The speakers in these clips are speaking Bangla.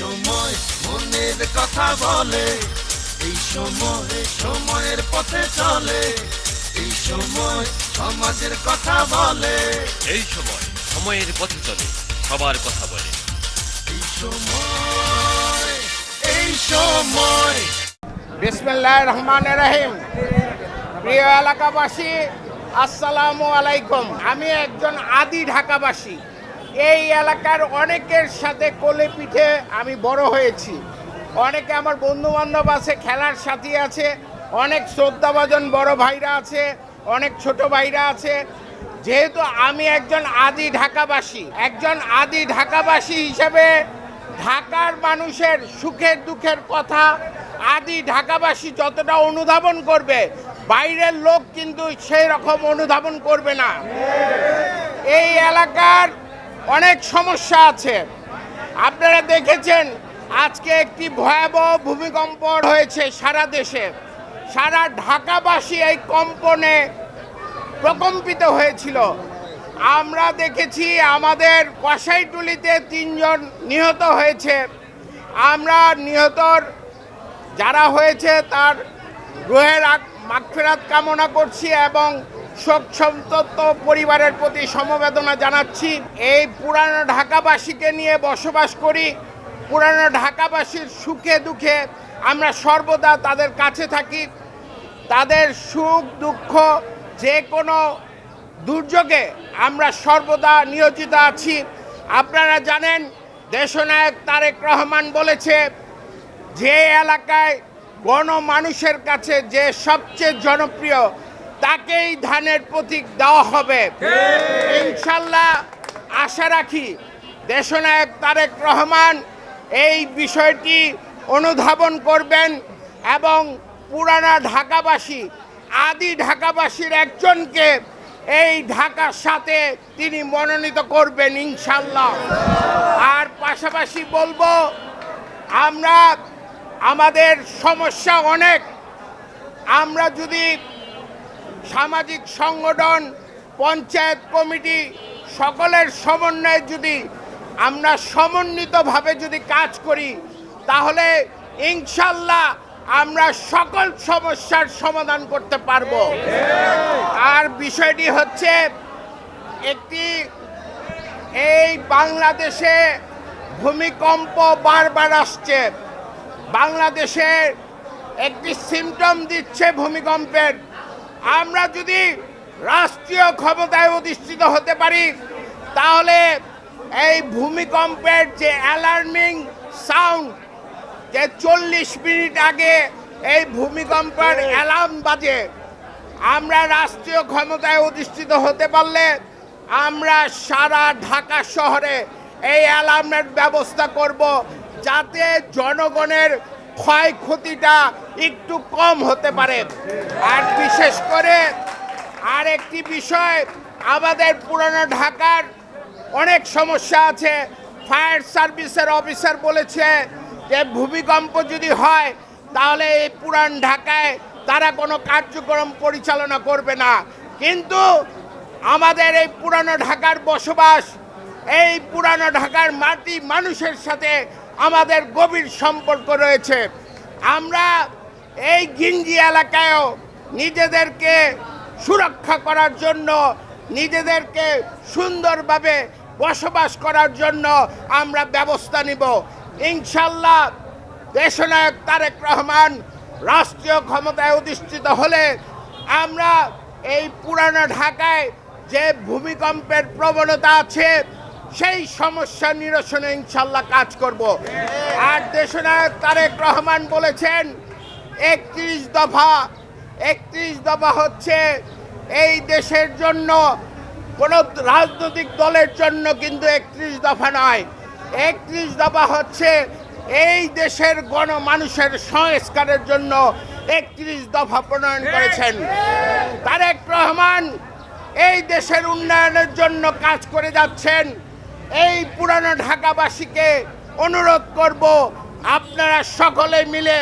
সময় মনের কথা বলে এই সময় সময়ের পথে চলে এই সময় সমাজের কথা বলে। এই সময় সময়ের পথে চলে সবার কথা বলে। এই সময় এই সময়। বিসমিল্লাহ রহমান রহিম। প্রিয় এলাকাবাসী আসসালামু আলাইকুম। আমি একজন আদি ঢাকাবাসী। এই এলাকার অনেকের সাথে কোলে পিঠে আমি বড় হয়েছি। অনেকে আমার বন্ধু বান্ধব আছে, খেলার সাথী আছে, অনেক শ্রদ্ধাভাজন বড় ভাইরা আছে, অনেক ছোট ভাইরা আছে। যেহেতু আমি একজন আদি ঢাকাবাসী, একজন আদি ঢাকাবাসী হিসেবে ঢাকার মানুষের সুখের দুঃখের কথা আদি ঢাকাবাসী যতটা অনুধাবন করবে, বাইরের লোক কিন্তু সেই রকম অনুধাবন করবে না। এই এলাকার অনেক সমস্যা আছে। আপনারা দেখেছেন, আজকে একটি ভয়াবহ ভূমিকম্প হয়েছে সারা দেশে। সারা ঢাকাবাসী এই কম্পনে প্রকম্পিত হয়েছিল। আমরা দেখেছি আমাদের কসাইটুলিতে তিনজন নিহত হয়েছে। আমরা নিহতর যারা হয়েছে তার গ্রহের মাগফেরাত কামনা করছি এবং শোক সন্তপ্ত পরিবারের প্রতি সমবেদনা জানাচ্ছি। এই পুরানো ঢাকাবাসীকে নিয়ে বসবাস করি। পুরানো ঢাকাবাসীর সুখে দুঃখে আমরা সর্বদা তাদের কাছে থাকি। তাদের সুখ, দুঃখ, যে কোনো দুর্যোগে আমরা সর্বদা নিয়োজিত আছি। আপনারা জানেন, দেশনায়ক তারেক রহমান বলেছে, যে এলাকায় গণমানুষের কাছে যে সবচেয়ে জনপ্রিয় তাকেই ধানের প্রতীক দেওয়া হবে। ইনশাল্লাহ আশা রাখি দেশনায়ক তারেক রহমান এই বিষয়টি অনুধাবন করবেন এবং পুরানা ঢাকাবাসী আদি ঢাকাবাসীর একজনকে এই ঢাকার সাথে তিনি মনোনীত করবেন ইনশাল্লাহ। আর পাশাপাশি বলব আমরা আমাদের সমস্যা অনেক। আমরা যদি সামাজিক সংগঠন, পঞ্চায়েত কমিটি, সকলের সমন্বয়ে যদি আমরা সমন্বিতভাবে যদি কাজ করি, তাহলে ইনশাল্লাহ আমরা সকল সমস্যার সমাধান করতে পারব। আর বিষয়টি হচ্ছে একটি এই বাংলাদেশে ভূমিকম্প বারবার আসছে। বাংলাদেশের একটি সিমটম দিচ্ছে ভূমিকম্পের। আমরা যদি রাষ্ট্রীয় ক্ষমতায় অধিষ্ঠিত হতে পারি তাহলে এই ভূমিকম্পের যে অ্যালার্মিং সাউন্ড যে চল্লিশ মিনিট আগে এই ভূমিকম্পের অ্যালার্ম বাজে আমরা রাষ্ট্রীয় ক্ষমতায় অধিষ্ঠিত হতে পারলে আমরা সারা ঢাকা শহরে এই অ্যালার্মের ব্যবস্থা করব যাতে জনগণের ক্ষয়ক্ষতিটা একটু কম হতে পারে। আর বিশেষ করে আর একটি বিষয়, আমাদের পুরনো ঢাকার অনেক সমস্যা আছে। ফায়ার সার্ভিসের অফিসার বলেছে যে, ভূমিকম্প যদি হয়, তাহলে এই পুরান ঢাকায় তারা কোনো কার্যক্রম পরিচালনা করবে না। কিন্তু আমাদের এই পুরানো ঢাকার বসবাস, এই পুরানো ঢাকার মাটি মানুষের সাথে আমাদের গভীর সম্পর্ক রয়েছে। আমরা এই গিঞ্জি এলাকায়ও নিজেদেরকে সুরক্ষা করার জন্য, নিজেদেরকে সুন্দরভাবে বসবাস করার জন্য আমরা ব্যবস্থা নিব। ইনশাল্লাহ দেশনায়ক তারেক রহমান রাষ্ট্রীয় ক্ষমতায় অধিষ্ঠিত হলে আমরা এই পুরানো ঢাকায় যে ভূমিকম্পের প্রবণতা আছে সেই সমস্যা নিরসনে ইনশাল্লাহ কাজ করব। আর দেশনায়ক তারেক রহমান বলেছেন, একত্রিশ দফা একত্রিশ দফা হচ্ছে এই দেশের জন্য, কোনো রাজনৈতিক দলের জন্য কিন্তু একত্রিশ দফা নয়। একত্রিশ দফা হচ্ছে এই দেশের গণমানুষের সংস্কারের জন্য একত্রিশ দফা প্রণয়ন করেছেন। তারেক রহমান এই দেশের উন্নয়নের জন্য কাজ করে যাচ্ছেন। এই পুরানো ঢাকাবাসীকে অনুরোধ করব, আপনারা সকলে মিলে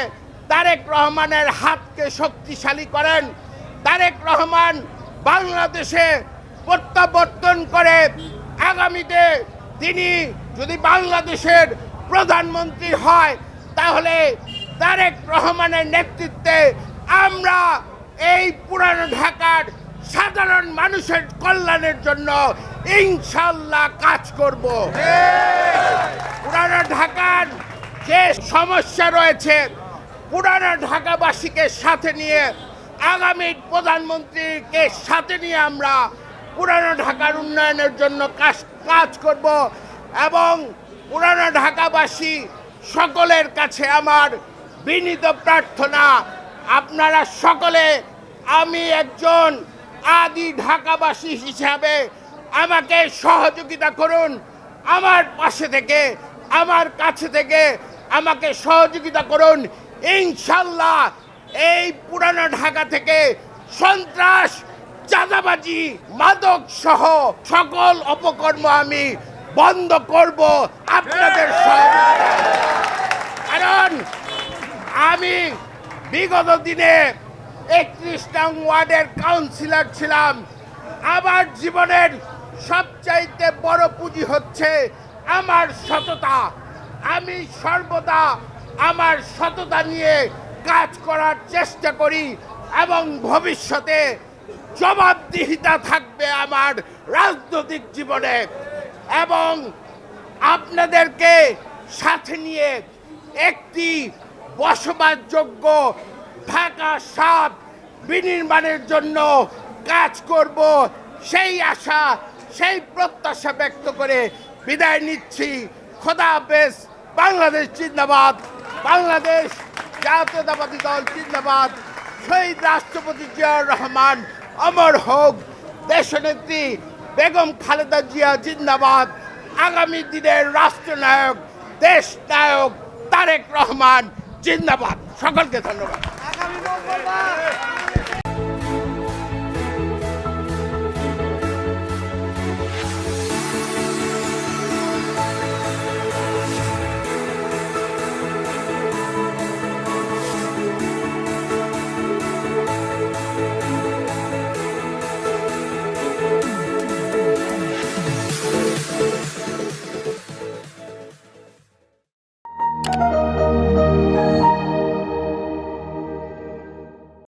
তারেক রহমানের হাতকে শক্তিশালী করেন। তারেক রহমান বাংলাদেশে প্রত্যাবর্তন করে আগামীতে তিনি যদি বাংলাদেশের প্রধানমন্ত্রী হয়, তাহলে তারেক রহমানের নেতৃত্বে আমরা এই পুরানো ঢাকার সাধারণ মানুষের কল্যাণের জন্য ইনশাল্লাহ কাজ করব। পুরানো ঢাকার যে সমস্যা রয়েছে, পুরানো ঢাকাবাসীকে সাথে নিয়ে, আগামী প্রধানমন্ত্রীকে সাথে নিয়ে আমরা পুরানো ঢাকার উন্নয়নের জন্য কাজ কাজ করব এবং পুরানো ঢাকাবাসী সকলের কাছে আমার বিনীত প্রার্থনা, আপনারা সকলে, আমি একজন আদি ঢাকাবাসী হিসাবে আমাকে সহযোগিতা করুন। আমার পাশে থেকে, আমার কাছে থেকে আমাকে সহযোগিতা করুন। ইনশাল্লাহ এই পুরানো ঢাকা থেকে সন্ত্রাস, চাঁদাবাজি, মাদক সহ সকল অপকর্ম আমি বন্ধ করব আপনাদের কারণ আমি বিগত দিনে একত্রিশ নং ওয়ার্ডের কাউন্সিলর ছিলাম। আমার জীবনের সবচাইতে বড় পুঁজি হচ্ছে আমার সততা। আমি সর্বদা আমার সততা নিয়ে কাজ করার চেষ্টা করি এবং ভবিষ্যতে জবাবদিহিতা থাকবে আমার রাজনৈতিক জীবনে এবং আপনাদেরকে সাথে নিয়ে একটি বসবাসযোগ্য ঢাকা সাত বিনির্মাণের জন্য কাজ করব। সেই আশা, সেই প্রত্যাশা ব্যক্ত করে বিদায় নিচ্ছি। খোদা হাফেজ, বাংলাদেশ জিন্দাবাদ। বাংলাদেশ জাতীয়তাবাদী দল জিন্দাবাদ। শহীদ রাষ্ট্রপতি জিয়াউর রহমান, অমর হোক। দেশনেত্রী বেগম খালেদা জিয়া জিন্দাবাদ। আগামী দিনের রাষ্ট্রনায়ক দেশ নায়ক তারেক রহমান জিন্দাবাদ। সকলকে ধন্যবাদ। আগামী মঙ্গলবার